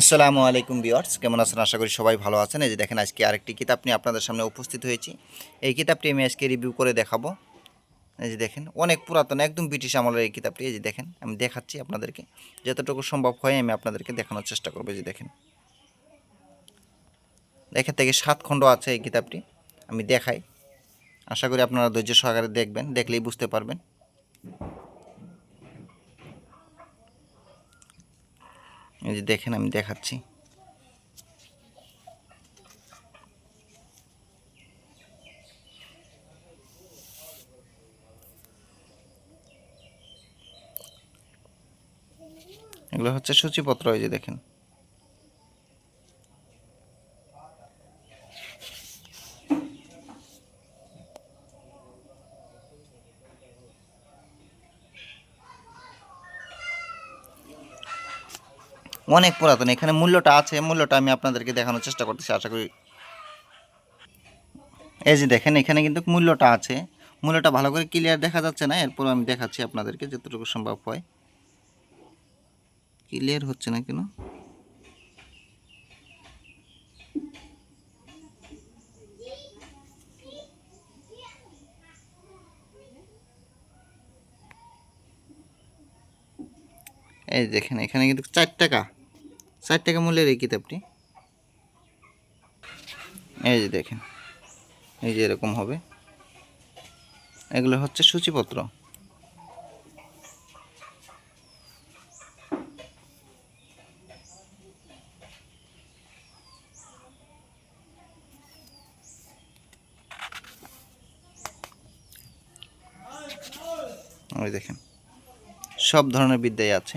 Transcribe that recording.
আসসালামু আলাইকুম বিয়ার্স কেমন আছেন? আশা করি সবাই ভালো আছেন। এই যে দেখেন, আজকে আরেকটি কিতাব নিয়ে আপনাদের সামনে উপস্থিত হয়েছি। এই কিতাবটি আমি আজকে রিভিউ করে দেখাবো। এই যে দেখেন, অনেক পুরাতন, একদম ব্রিটিশ আমলের এই কিতাবটি। এই যে দেখেন, আমি দেখাচ্ছি আপনাদেরকে। যতটুকু সম্ভব হয় আমি আপনাদেরকে দেখানোর চেষ্টা করব। যে দেখেন। এখান থেকে সাত খণ্ড আছে এই কিতাবটি। আমি দেখাই। আশা করি আপনারা ধৈর্য সহকারে দেখবেন, দেখলেই বুঝতে পারবেন। এই যে দেখেন আমি দেখাচ্ছি। এগুলো হচ্ছে সূচিপত্র এই যে দেখেন। অনেক পুরাতন। এখানে মূল্যটা আছে, মূল্যটা আমি আপনাদেরকে দেখানোর চেষ্টা করতেছি, আশা করি। এই যে দেখেন, এখানে কিন্তু মূল্যটা আছে। মূল্যটা ভালো করে ক্লিয়ার দেখা যাচ্ছে না, এরপর আমি দেখাচ্ছি আপনাদেরকে যতটুকু সম্ভব হয়। ক্লিয়ার হচ্ছে না কেন? এই দেখেন, এখানে কিন্তু চার টাকা। চার টাকা মূল্যের এই কিতাবটি। এই যে দেখেন, এই যে এরকম হবে। এগুলো হচ্ছে সূচিপত্র। ওই দেখেন, সব ধরনের বিদ্যাই আছে।